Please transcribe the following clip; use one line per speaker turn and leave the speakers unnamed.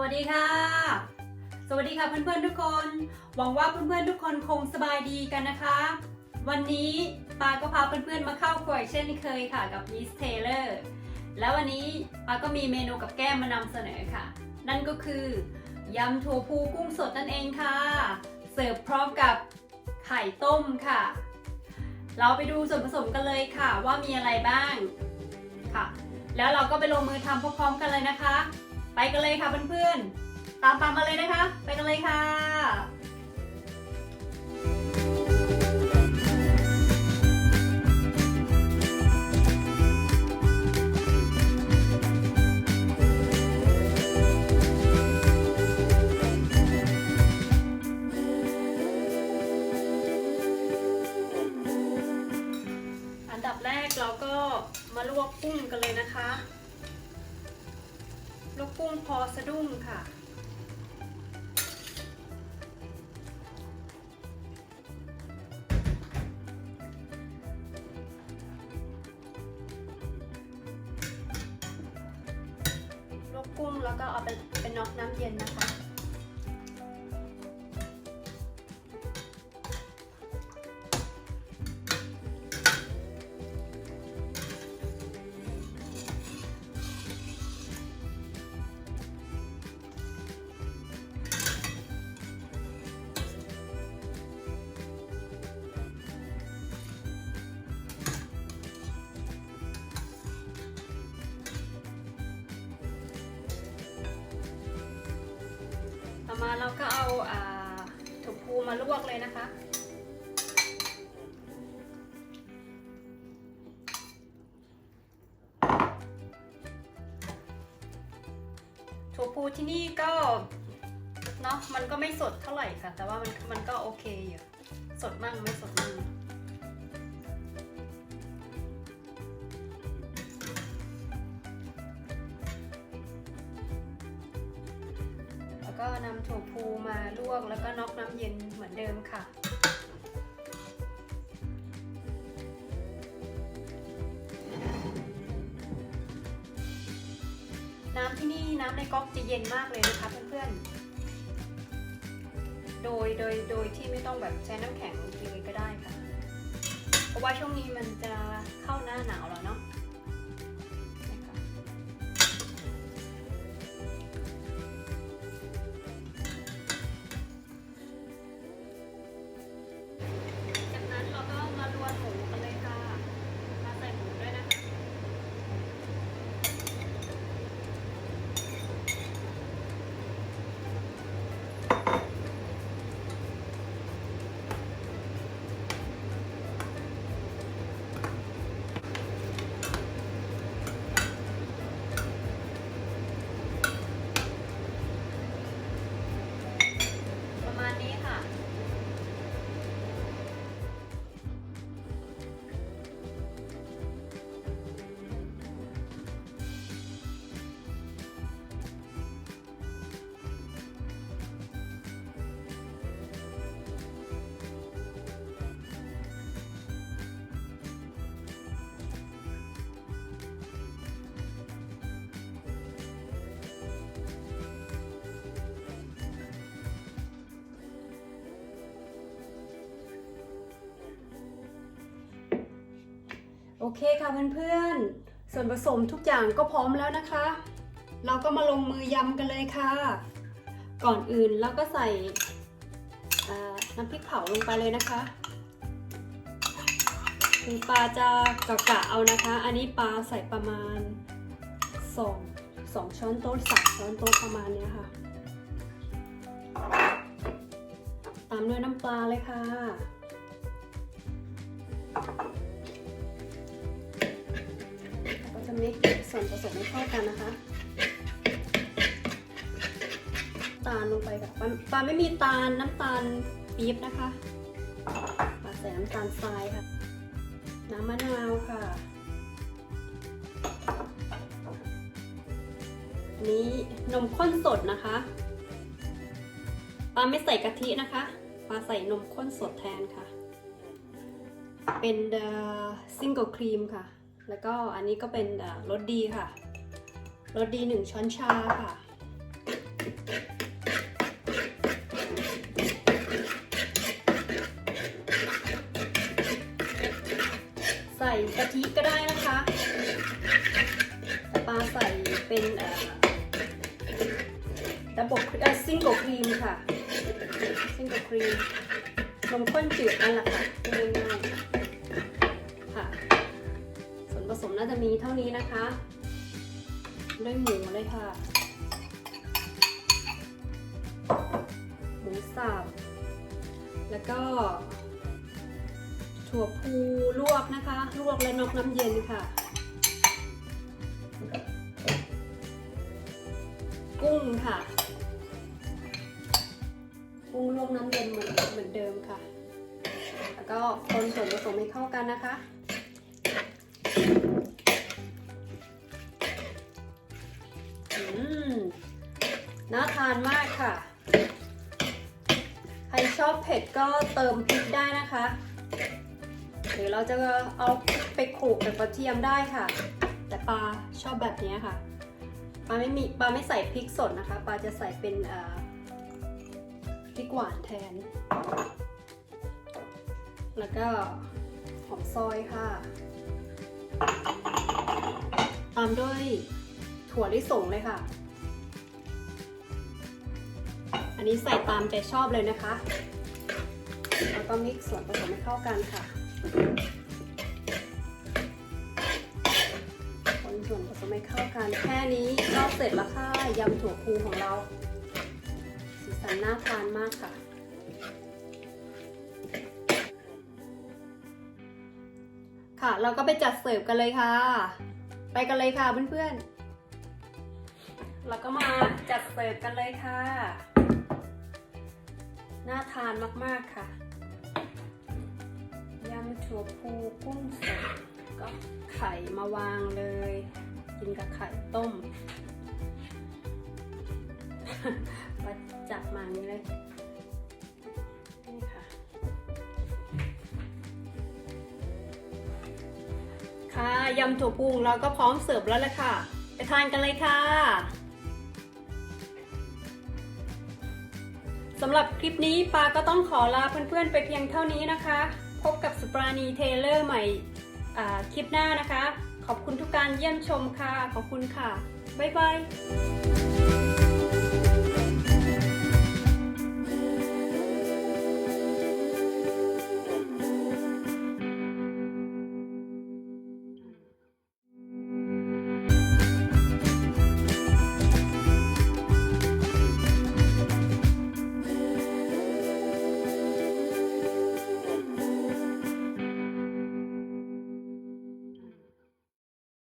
วัสดีค่ะ สวัสดีค่ะเพื่อนๆทุกคน หวังว่าเพื่อนๆทุกคนคงสบายดีกันนะคะ วันนี้ปาก็พาเพื่อนๆมาเข้าครัวอีกเช่นเคยค่ะกับมิสเทเลอร์แล้ววันนี้ปาก็มีเมนูกับแก้มมานำเสนอค่ะ นั่นก็คือยำถั่วพูกุ้งสดนั่นเองค่ะ เสิร์ฟพร้อมกับไข่ต้มค่ะ เราไปดูส่วนผสมกันเลยค่ะว่ามีอะไรบ้างค่ะ แล้วเราก็ไปลงมือทำพร้อมๆกันเลยนะคะ ไปกันเลยค่ะเพื่อนๆ ตามปามาเลยนะคะ ไปกันเลยค่ะ กุ้งพอสะดุ้งค่ะ ลวกกุ้งแล้วก็เอาไปเป็นน็อกน้ำเย็นนะคะ มาเราก็เอาอ่าถั่วพูมาลวกเลยนะคะ ถั่วพูที่นี่ก็เนาะมันก็ไม่สดเท่าไหร่ค่ะ แต่ว่ามันมันก็โอเคอยู่ สดมั่งไม่สดมั่ง ก็นำถั่วพูมาลวกแล้วก็น็อกน้ำเย็นเหมือนเดิมค่ะ น้ำที่นี่น้ำในก๊อกจะเย็นมากเลยนะคะเพื่อนๆ โดยโดยโดยที่ไม่ต้องแบบใช้น้ำแข็งเลยก็ได้ค่ะ เพราะว่าช่วงนี้มันจะเข้าหน้าหนาวแล้วเนาะนะคะ เคค่ะเพื่อนๆ ส่วนผสมทุกอย่างก็พร้อมแล้วนะคะ เราก็มาลงมือยำกันเลยค่ะ ก่อนอื่นเราก็ใส่น้ำพริกเผาลงไปเลยนะคะ คือปลาจะกะกะเอานะคะ อันนี้ปลาใส่ประมาณ2 2ช้อนโต๊ะสามช้อนโต๊ะประมาณเนี้ยค่ะ ตามด้วยน้ำปลาเลยค่ะ มิกส่วนผสมให้เข้ากันนะคะตาลลงไปค่ะปลาลไม่มีตาลน้ำตาลปี๊บนะคะปลาใส่น้ำตาลทรายค่ะ น้ำมะนาวค่ะนนี้นมข้นสดนะคะปลาไม่ใส่กะทินะคะปลาใส่นมข้นสดแทนค่ะ เป็นซิงเกิลครีมค่ะ แล้วก็อันนี้ก็เป็นรสดีค่ะรสดีหนึ่งช้อนชาค่ะ ใส่กะทิก็ได้นะคะแต่ปลาใส่เป็นดับเบิลซิงเกิลครีมค่ะ ซิงเกิลครีมนมข้นจืดนั่นแหละค่ะ มน่าจะมีเท่านี้นะคะ ด้วยหมูเลยค่ะ หมูสับ แล้วก็ ถั่วพูลวกนะคะ ลวกและนอกน้ำเย็นค่ะ กุ้งค่ะ กุ้งลวกน้ำเย็นเหมือนเหมือนเดิมค่ะ แล้วก็คนส่วนผสมให้เข้ากันนะคะ น่าทานมากค่ะ ใครชอบเผ็ดก็เติมพริกได้นะคะ หรือเราจะเอาพริกไปโขลกกับกระเทียมได้ค่ะ แต่ปลาชอบแบบนี้ค่ะ ปลาไม่มีปลาไม่ใส่พริกสดนะคะ ปลาจะใส่เป็นพริกหวานแทน แล้วก็หอมซอยค่ะ ตามด้วยถั่วลิสงเลยค่ะ อันนี้ใส่ตามใจชอบเลยนะคะ แล้วก็มิกซ์ส่วนผสมให้เข้ากันค่ะ คนส่วนผสมให้เข้ากัน แค่นี้ก็เสร็จแล้วค่ะยำถั่วพูของเรา สีสันน่าทานมากค่ะค่ะ เราก็ไปจัดเสิร์ฟกันเลยค่ะ ไปกันเลยค่ะเพื่อนๆ เราก็มาจัดเสิร์ฟกันเลยค่ะ น่าทานมากๆค่ะ ยำถั่วพูกุ้งสดก็ไข่มาวางเลย กินกับไข่ต้มมาจับมานี้เลย นี่ค่ะ ค่ะยำถั่วปูของเราก็พร้อมเสิร์ฟแล้วแหละค่ะ ไปทานกันเลยค่ะ สำหรับคลิปนี้ปาก็ต้องขอลาเพื่อนๆไปเพียงเท่านี้นะคะ พบกับสุปราณีเทเลอร์ใหม่คลิปหน้านะคะ ขอบคุณทุกการเยี่ยมชมค่ะ ขอบคุณค่ะ บ๊ายบาย